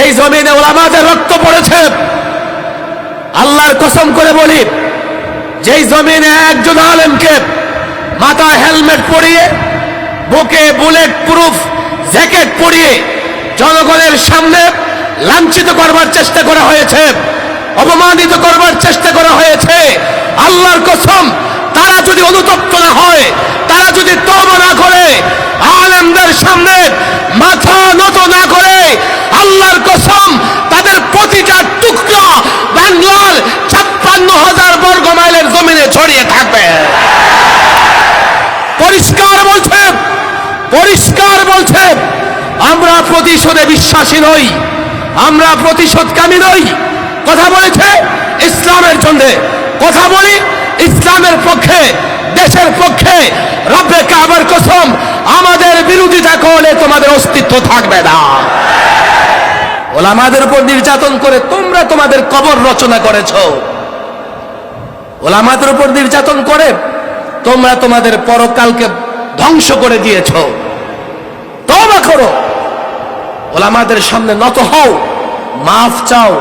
যেই জমিনে ওলামাদের রক্ত পড়েছে। আল্লাহর কসম করে বলি, যেই জমিনে একজন আলেমকে মাথায় হেলমেট পরিয়ে, বুকে বুলেট প্রুফ জ্যাকেট পরিয়ে জনগণের সামনে লাঞ্ছিত করবার চেষ্টা করা হয়েছে, অপমানিত করবার চেষ্টা করা হয়েছে, আল্লাহর কসম, তারা যদি অনুতপ্ত না হয়, তারা যদি তওবা না করে আলেমদের সামনে মাথা নত না করে আল্লাহর কসম, তাদের প্রতিটা টুকরা বাংলার ছাপ্পান্ন হাজার বর্গ মাইলের জমিনে ছড়িয়ে থাকবে। পরিষ্কার বলছে পরিষ্কার বলছে, আমরা প্রতিশোধে বিশ্বাসী নই, আমরা প্রতিশোধকামী নই। কথা বলেছে ইসলামের জন্য কথা বলি ইসলামের পক্ষে রব্বে কাবার কসম আমাদের বিরোধিতা করলে তোমাদের অস্তিত্ব থাকবে না। ওলামাদের উপর নির্যাতন করে তোমরা তোমাদের কবর রচনা করেছ। ওলামাদের উপর নির্যাতন করে তোমরা তোমাদের পরকালকে ধ্বংস করে দিয়েছ। তবা করো। ওলামাদের সামনে নত হও, মাফ চাও।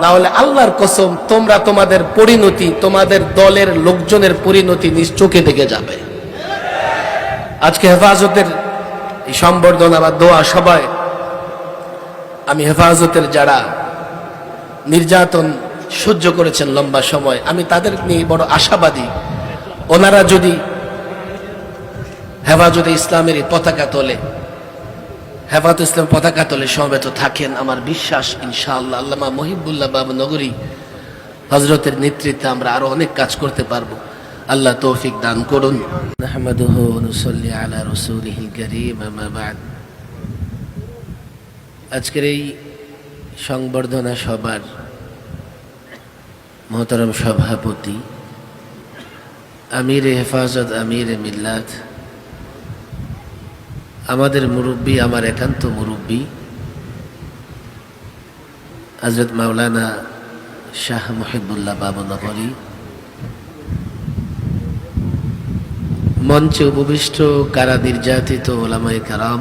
না হলে আল্লাহর কসম তোমরা তোমাদের পরিণতি, তোমাদের দলের লোকজনের পরিণতি নিজ চোখে দেখে যাবে। আজকে হেফাজতের এই সম্বর্ধনা বা দোয়া সবাই আমি হেফাজতের যারা নির্যাতন সহ্য করেছেন লম্বা সময়, আমি তাদের নিয়ে বড় আশাবাদী। ওনারা যদি হেফাজতে ইসলামের পতাকা তোলে, হেফাজত ইসলাম পতাকা তোলে সমবেত থাকেন আমার বিশ্বাস, ইনশাআল্লাহ। আল্লামা মহিবুল্লাহ বাবু নগরী হজরতের নেতৃত্বে আমরা আরও অনেক কাজ করতে পারব। আল্লাহ তৌফিক দান করুন। আজকের এই সংবর্ধনা সভার মোহতারাম সভাপতি আমির হেফাজত আমির মিল্লাত, আমাদের মুরব্বী, আমার একান্ত মুরব্বী হজরত মাওলানা শাহ মহিবুল্লাহ বাবু নগরী মঞ্চে উপবিষ্ট কারা নির্যাতিত ওলামাই কারাম,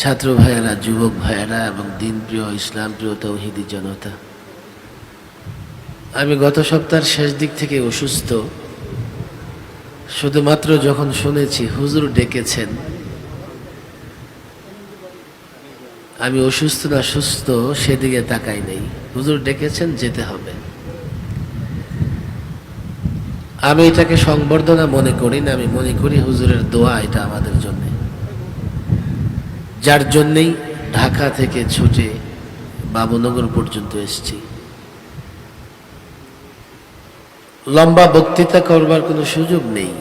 ছাত্র ভাইয়েরা, যুবক ভাইয়েরা এবং দিনপ্রিয় ইসলাম প্রিয় তৌহিদি জনতা, আমি গত সপ্তাহের শেষ দিক থেকে অসুস্থ। শুধুমাত্র যখন শুনেছি হুজুর ডেকেছেন, আমি অসুস্থ না সুস্থ সেদিকে তাকাই নেই। হুজুর ডেকেছেন, যেতে হবে। আমি এটাকে সংবর্ধনা মনে করি না, আমি মনে করি হুজুরের দোয়া এটা আমাদের জন্য। যার জন্যেই ঢাকা থেকে ছুটে বাবুনগর পর্যন্ত এসেছি। লম্বা বক্তৃতা করবার কোনো সুযোগ নেই।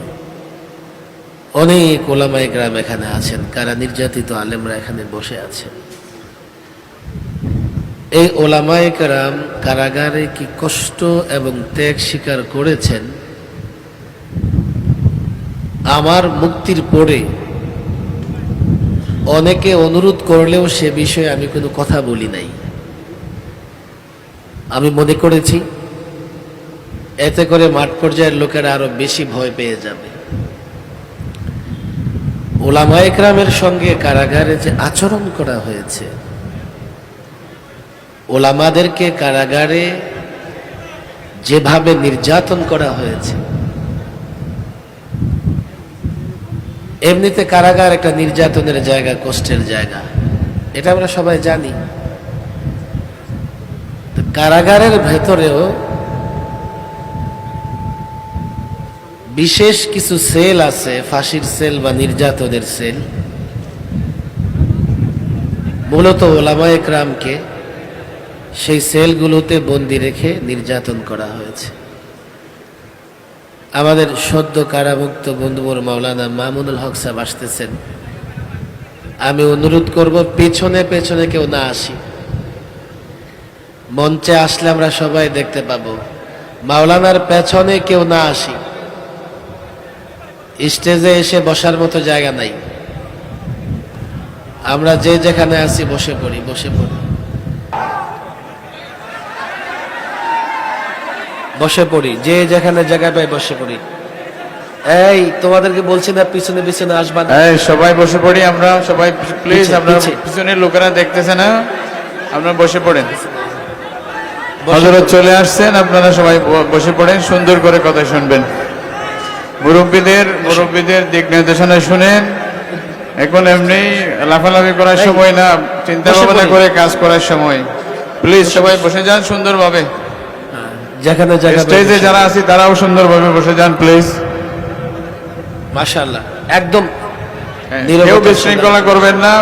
অনেক ওলামায় গ্রাম এখানে আছেন, কারা নির্যাতিত আলেমরা এখানে বসে আছেন। এই ওলামায় গ্রাম কারাগারে কি কষ্ট এবং ত্যাগ স্বীকার করেছেন আমার মুক্তির পরে অনেকে অনুরোধ করলেও সে বিষয়ে আমি কোনো কথা বলি নাই। আমি মনে করেছি, এতে করে মাঠ পর্যায়ের লোকেরা আরও বেশি ভয় পেয়ে যাবে। ওলামা একরামের সঙ্গে কারাগারে যে আচরণ করা হয়েছে, ওলামাদেরকে কারাগারে যেভাবে নির্যাতন করা হয়েছে এমনিতে কারাগার একটা নির্যাতনের জায়গা, কষ্টের জায়গা। এটা আমরা সবাই জানি। কারাগারের ভেতরেও বিশেষ কিছু সেল আছে, ফাঁসির সেল বা নির্যাতনের সেল। মূলত ওলামা একরামকে সেই সেলগুলোতে বন্দি রেখে নির্যাতন করা হয়েছে। আমাদের সদ্য কারামুক্ত বন্ধুবর মাওলানা মামুনুল হক সাহেব আসতেছেন। আমি অনুরোধ করব, পেছনে পেছনে কেউ না আসি। মঞ্চে আসলে আমরা সবাই দেখতে পাবো। মাওলানার পেছনে কেউ না আসি। স্টেজে এসে বসার মতো জায়গা নাই। আমরা যে যেখানে আছি বসে পড়ি বসে পড়ি। বসে পড়ি যে যেখানে জায়গা পাই বসে পড়ি। এই তোমাদেরকে বলছি না পিছনে পিছনে আসবা না। এই সবাই বসে পড়ি আমরা সবাই প্লিজ পিছে, আপনার পিছে। পিছনের লোকেরা দেখতেছে না আপনারা বসে পড়েন। হজরত চলে আসছেন আপনারা সবাই বসে পড়েন সুন্দর করে কথা শুনবেন। মুরব্বীদের মুরব্বীদের দিক নির্দেশনা শুনেন। এখন এমনি লাফালাফি করার সময় না চিন্তা ভাবনা করে কাজ করার সময়। প্লিজ সবাই বসে যান সুন্দরভাবে। যেখানে স্টেজে যারা আছি তারাও সুন্দরভাবে বসে যান প্লিজ মাশাআল্লাহ একদম হ্যাঁ, কেউ বিশৃঙ্খলা করবেন না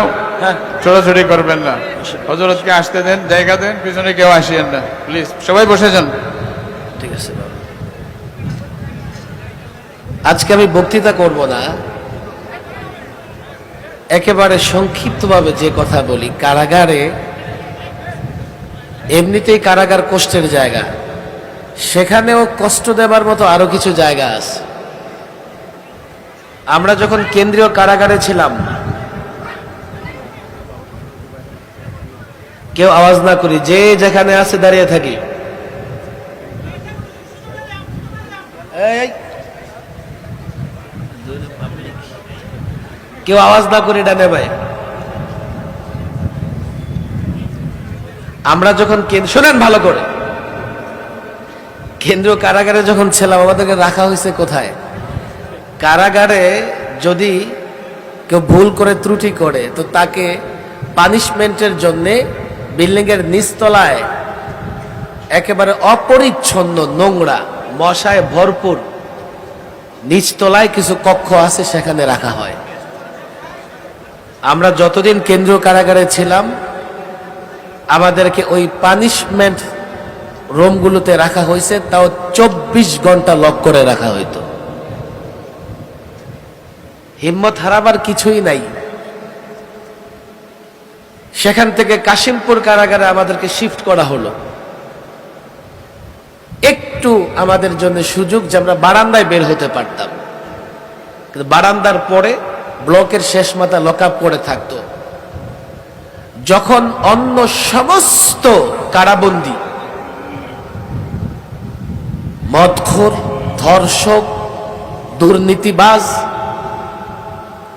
হ্যাঁ। ছোটাছুটি করবেন না। হজরতকে আসতে দেন জায়গা দেন পিছনে কেউ আসিয়েন না প্লিজ সবাই বসে যান। ঠিক আছে আজকে আমি বক্তৃতা করব না। একেবারে সংক্ষিপ্তভাবে যে কথা বলি কারাগারে এমনিতেই কারাগার কষ্টের জায়গা। সেখানেও কষ্ট দেবার মতো আরও কিছু জায়গা আছে। আমরা যখন কেন্দ্রীয় কারাগারে ছিলাম, কেউ আওয়াজ না করি, যে যেখানে আছে দাঁড়িয়ে থাকি। কেউ আওয়াজ না করি ডানে ভাই। আমরা যখন শোনেন ভালো করে। কেন্দ্রীয় কারাগারে যখন ছিলাম আমাদেরকে রাখা হয়েছে কোথায়? কারাগারে যদি কেউ ভুল করে ত্রুটি করে, তো তাকে পানিশমেন্টের জন্য বিল্ডিং এর নিচতলায় একেবারে অপরিচ্ছন্ন নোংরা, মশায় ভরপুর নিচতলায় কিছু কক্ষ আছে, সেখানে রাখা হয়। আমরা যতদিন কেন্দ্রীয় কারাগারে ছিলাম, আমাদেরকে ওই পানিশমেন্ট রুমগুলোতে রাখা হয়েছে, তাও চব্বিশ ঘণ্টা লক করে রাখা হইতো। হিম্মত হারাবার কিছুই নাই। সেখান থেকে কাশিমপুর কারাগারে আমাদেরকে শিফট করা হলো। একটু আমাদের জন্য সুযোগ যে আমরা বারান্দায় বের হতে পারতাম। কিন্তু বারান্দার পরে ব্লকের শেষ মাথা লক আপ করে থাকতো। যখন অন্য সমস্ত কারাবন্দী মদখোর, ধর্ষক, দুর্নীতিবাজ,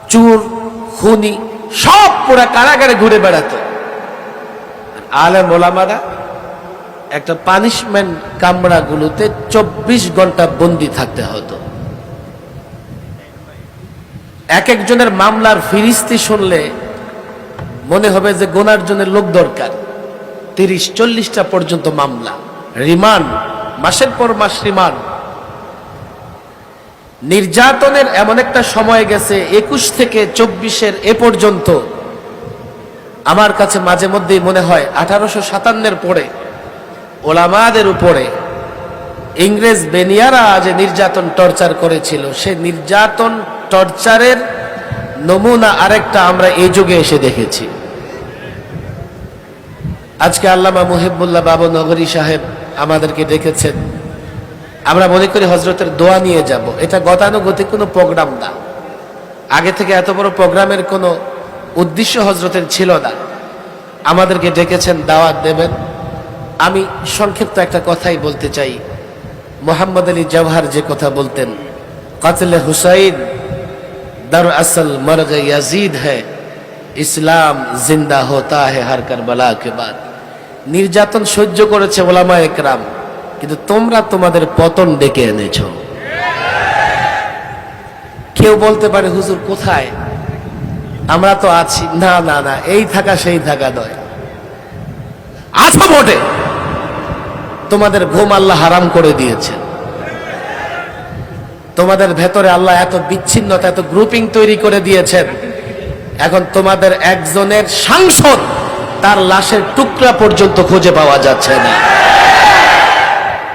চুর, খুনি, সব পুরা কারাগারে ঘুরে বেড়াতো। আলেম ওলামারা একটা পানিশমেন্ট কামরাগুলোতে চব্বিশ ঘণ্টা বন্দি থাকতে হতো। এক একজনের মামলার ফিরিস্তি শুনলে মনে হবে যে গোনার জন্য লোক দরকার। তিরিশ, চল্লিশটা পর্যন্ত মামলা। রিমান্ড মাসের পর মাস রিমান্ড। নির্যাতনের এমন একটা সময় গেছে, একুশ থেকে চব্বিশের এ পর্যন্ত। আমার কাছে মাঝে মধ্যেই মনে হয়, আঠারোশো সাতান্নের পরে, ওলামাদের উপরে ইংরেজ বেনিয়ারা যে নির্যাতন টর্চার করেছিল। সে নির্যাতন টর্চারের নমুনা আরেকটা আমরা এই যুগে এসে দেখেছি। আজকে আল্লামা মুহিবুল্লাহ বাবু নগরী সাহেব আমাদেরকে ডেকেছেন। আমরা মনে করি হজরতের দোয়া নিয়ে যাব। এটা গতানুগতিক কোনো প্রোগ্রাম না। আগে থেকে এত বড় প্রোগ্রামের কোনো উদ্দেশ্য হজরতের ছিল না। আমাদেরকে ডেকেছেন, দাওয়াত দেবেন। আমি সংক্ষিপ্ত একটা কথাই বলতে চাই। মোহাম্মদ আলী জওহার যে কথা বলতেন, কাতলে হুসাইন, দার আসল মরগ ইয়াজিদ হ্যাঁ ইসলাম জিন্দা হতা হ্যাঁ কার বলা কে বাদ। নির্যাতন সহ্য করেছে ওলামা একরাম কিন্তু তোমরা তোমাদের পতন ডেকে এনেছ। কেউ বলতে পারে, হুজুর, কোথায়? আমরা তো আছি। না না না, এই থাকা, সেই থাকা নয়। আছো বটে। তোমাদের ঘুম আল্লাহ হারাম করে দিয়েছেন তোমাদের ভেতরে আল্লাহ এত বিচ্ছিন্নতা, এত গ্রুপিং তৈরি করে দিয়েছেন। এখন তোমাদের একজনের সাংসদ তার লাশের টুকরা পর্যন্ত খুঁজে পাওয়া যাচ্ছে না।